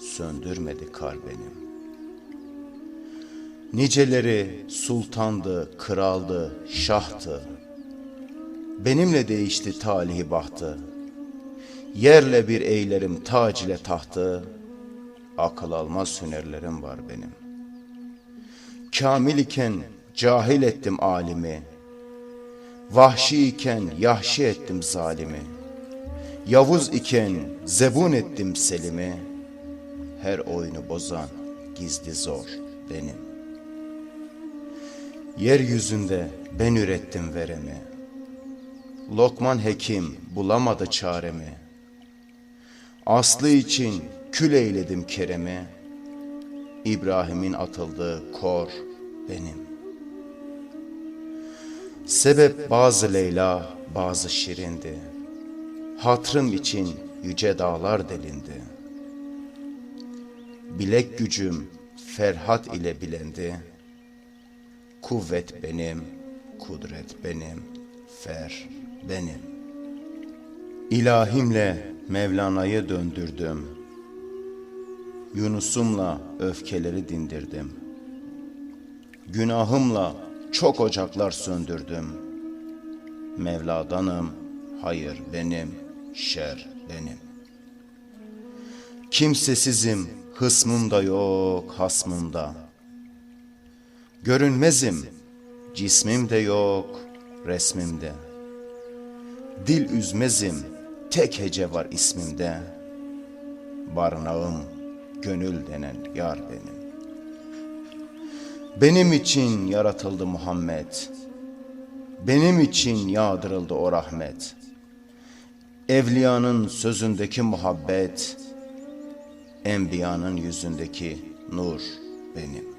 söndürmedi kar benim. Niceleri sultandı, kraldı, şahtı. Benimle değişti talihi bahtı. Yerle bir eylerim tac ile tahtı. Akıl almaz hünerlerim var benim. Kamil iken cahil ettim alimi. Vahşi iken yahşi ettim zalimi. Yavuz iken zebun ettim selimi. Her oyunu bozan gizli zor benim. Yeryüzünde ben ürettim veremi. Lokman hekim bulamadı çaremi. Aslı için kül eyledim keremi. İbrahim'in atıldığı kor benim. Sebep bazı Leyla, bazı Şirindi. Hatrım için yüce dağlar delindi. Bilek gücüm Ferhat ile bilendi. Kuvvet benim, kudret benim, fer benim. İlahimle Mevlana'yı döndürdüm. Yunus'umla öfkeleri dindirdim. Günahımla çok ocaklar söndürdüm. Mevla'danım, hayır benim, şer benim. Kimsesizim, hısmım da yok, hasmım da. Görünmezim, cismim de yok, resmimde. Dil üzmezim, tek hece var ismimde. Barınağım, gönül denen yar benim. Benim için yaratıldı Muhammed. Benim için yağdırıldı o rahmet. Evliyanın sözündeki muhabbet, enbiyanın yüzündeki nur benim.